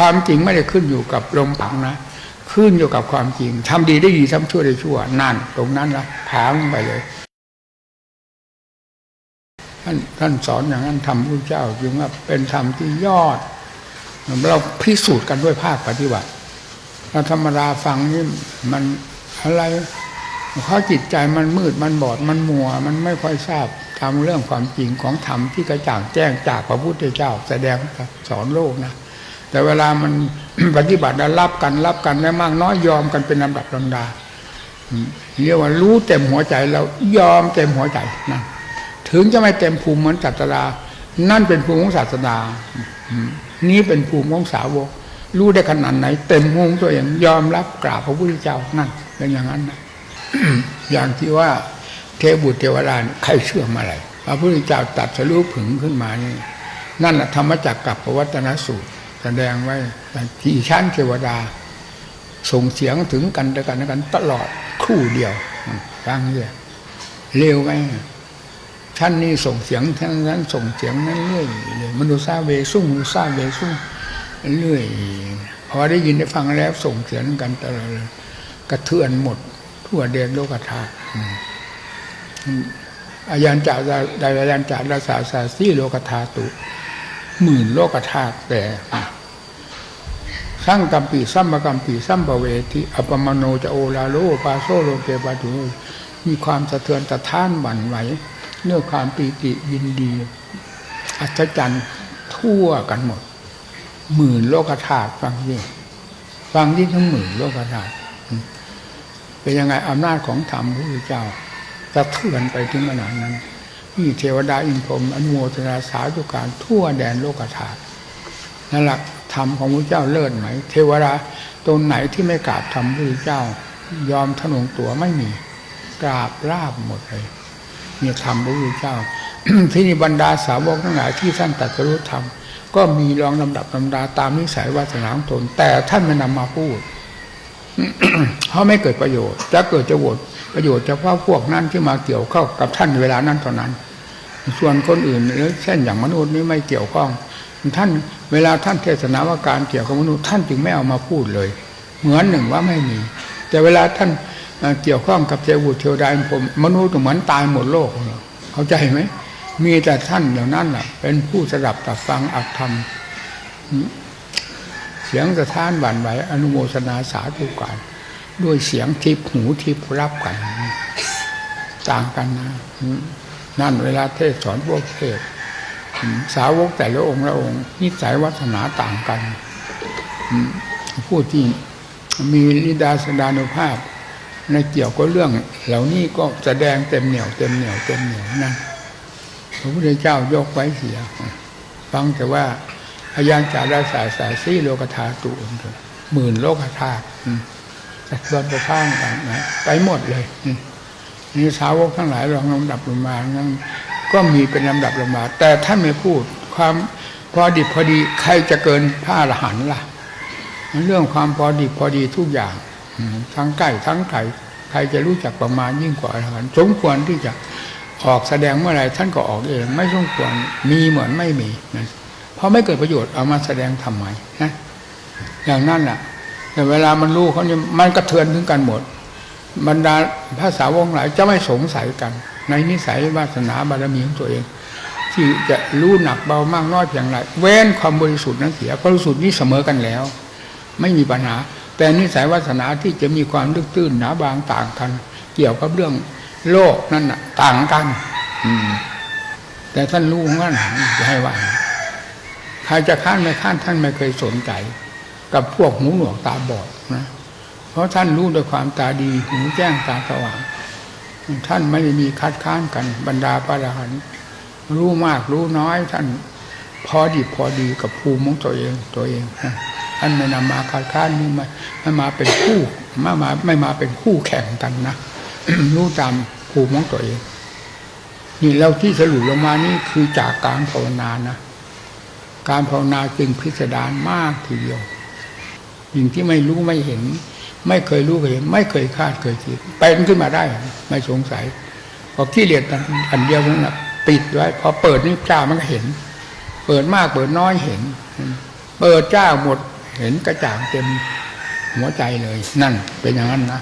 ความจริงไม่ได้ขึ้นอยู่กับลมปากนะ ขึ้นอยู่กับความจริงทำดีได้ดีทำชั่วได้ชั่วนั่นตรงนั้นละพังไปเลยท่านท่านสอนอย่างนั้นทำพระเจ้าจึงว่าเป็นธรรมที่ยอด เราพิสูจน์กันด้วยภาคปฏิบัติเราธรรมดาฟังนี่มันอะไรเพราจิตใจมันมืดมันบอดมันมัว มันไม่ค่อยทราบทำเรื่องความจริงของธรรมที่กระจ่างแจ้งจากพระพุทธเจ้า แสดงสอนโลกนะ แต่เวลามันปฏิบัติแล้วรับกันรับกันแล้มากน้อยยอมกันเป็นลำดับลำดาเรียกว่ารู้เต็มหัวใจแล้วยอมเต็มหัวใจนะถึงจะไม่เต็มภูมิเหมือนศาสดานั่นเป็นภูมิของศาสดานี้เป็นภูมิของสาวก รู้ได้ขนาดไหน เต็มภูมิตัวเองยอมรับกราบพระพุทธเจ้านั่นเป็นอย่างนั้นนะอย่างที่ว่าเทบุตรเทวดาใครเชื่อมาอะไรพระพุทธเจ้าตัดสรู้ผึงขึ้นมานี่นั่นแหละธรรมจักรกับปวัตนสูตร แสดงไว้ที่ชั้นเทวดา ส่งเสียงถึงกันและกันและกัน ตลอดคู่เดียวฟังเลยเร็วไหมท่านนี้ส่งเสียงท่านนั้นส่งเสียงนั้นเรื่อยเลยมนุษย์ซาเวซุ่มมนุษย์ซาเวซุ่มเรื่อยพอได้ยินได้ฟังแล้วส่งเสียงกันตลอดกระเทือนหมด ทั่วเดนโลกธาตุอายันจ่าดายันจ่าดาสาสาสีโลกธาตุ หมื่นโลกธาตุแต่สร้างกัมปีสัมปกัมปีสัมปเวทิอปมโนจะโอลาโลปาโซโลเกปาตุมีความสะเทือนสะท้านหวั่นไหวเนื่อความปีติยินดี อัศจรรย์ทั่วกันหมด หมื่นโลกธาตุฟังยิ่ฟังยิ่งทั้งหมื่นโลกธาตุเป็นยังไงอำนาจของธรรมพระพุทธเจ้าสะเทือนไปถึงขนาดนั้น นี่เทวดาอินพรมอนุโมทนาสาธุการทั่วแดนโลกธาตุนั่นแหละธรรมของพระเจ้าเลิศไหม เทวดาตรงไหนที่ไม่กราบธรรมพระเจ้า ยอมทนงตัวไม่มี กราบราบหมดเลยเนี่ยธรรมพระพุทธเจ้า ที่นี่บรรดาสาวกทั้งหลายที่ท่านตรัสรู้ธรรมก็มีรองลำดับลำดาตามนิสัยวาสนาของตนแต่ท่านไม่นำมาพูดเพราะไม่เกิดประโยชน์จะเกิดจะโหวต ประโยชน์เฉพาะพวกนั้นที่มาเกี่ยวเข้ากับท่านเวลานั้นเท่านั้น ส่วนคนอื่นหรือเช่นอย่างมนุษย์นี้ไม่เกี่ยวข้อง ท่านเวลาท่านเทศนาว่าการเกี่ยวกับมนุษย์ท่านจึงไม่เอามาพูดเลย เหมือนหนึ่งว่าไม่มี แต่เวลาท่านเกี่ยวข้องกับเทวุเทวดาผมมนุษย์ก็เหมือนตายหมดโลกเลยเข้าใจไหมมีแต่ท่านอย่างนั้นน่ะเป็นผู้สดับตับฟังอัตธรรมเสียงสะท้านหวั่นไหวอนุโมทนาสาธุการ ด้วยเสียงทิพหูทิพรับกัน ต่างกันนะนั่นเวลาเทศสอนพวกเทศสาวกแต่ละองค์ละองค์นิสัยวัฒนาต่างกันผู้ที่มีลิดาสดานุภาพ ในเกี่ยวกับเรื่อง เหล่านี้ก็แสดงเต็มเหนียวเต็มเหนียวเต็มเหนียวนะพระพุทธเจ้ายกไว้เสีย ฟังแต่ว่าพยานจาราสาสาสีโลกธาตุหมื่นโลกธาตุ อืมแต่เดินไปข้างกันนะไปหมดเลยนี่สาวกทั้งหลายลองลำดับลงมานั้นก็มีเป็นลำดับลงมา แต่ท่านไม่พูดความพอดิบพอดีใครจะเกินพระอรหันต์ล่ะ เรื่องความพอดิบพอดีทุกอย่างทั้งใกล้ทั้งไกลใครจะรู้จักประมาณยิ่งกว่าอรหันต์สมควรที่จะออกแสดงเมื่อไรท่านก็ออกเอง ไม่สมควรมีเหมือนไม่มีนะเพราะไม่เกิดประโยชน์เอามาแสดงทำไมนะอย่างนั้นแหละ แต่เวลามันรู้เขาเนี่ยมันกระเทือนถึงกันหมด บรรดาภาษาวงหลายจะไม่สงสัยกัน ในนิสัยวาสนาบารมีของตัวเอง ที่จะรู้หนักเบามากน้อยเพียงไร เว้นความบริสุทธิ์นั้นเสียบริสุทธิ์นี้เสมอกันแล้ว ไม่มีปัญหา แต่นิสัยวาสนาที่จะมีความลึกตื้นหนาบางต่างกัน เกี่ยวกับเรื่องโลกนั่นน่ะ ต่างกัน อืม แต่ท่านรู้ของท่านจะให้ว่าใครจะข้านไม่ข้านท่านไม่เคยสนใจ กับพวกหูหนวกตาบอดนะ เพราะท่านรู้ด้วยความตาดีหูแจ้งตาสว่างท่านไม่ได้มีคัดค้านกันบรรดาพระอรหันต์รู้มากรู้น้อย ท่านพอดีพอดีกับภูมิของตัวเองตัวเองนะท่านไม่นำมาคัดค้านนี่มาไม่มาเป็นคู่ไม่มาไม่มาเป็นคู่แข่งกันนะรู้ตามภูมิของตัวเองนี่เราที่สรุปลงมานี่คือจากการภาวนานะ การภาวนาจึงพิสดารมากทีเดียว สิ่งที่ไม่รู้ไม่เห็น ไม่เคยรู้เคยเห็น ไม่เคยคาดเคยคิดเป็นขึ้นมาได้ ไม่สงสัยพอขี้เลียดอันเดียวนั้นนะปิดไว้พอเปิดนี่จ้ามันก็เห็น เปิดมากเปิดน้อยเห็น เปิดจ้าหมดเห็นกระจ่างเต็มหัวใจเลย นั่นเป็นอย่างนั้นนะ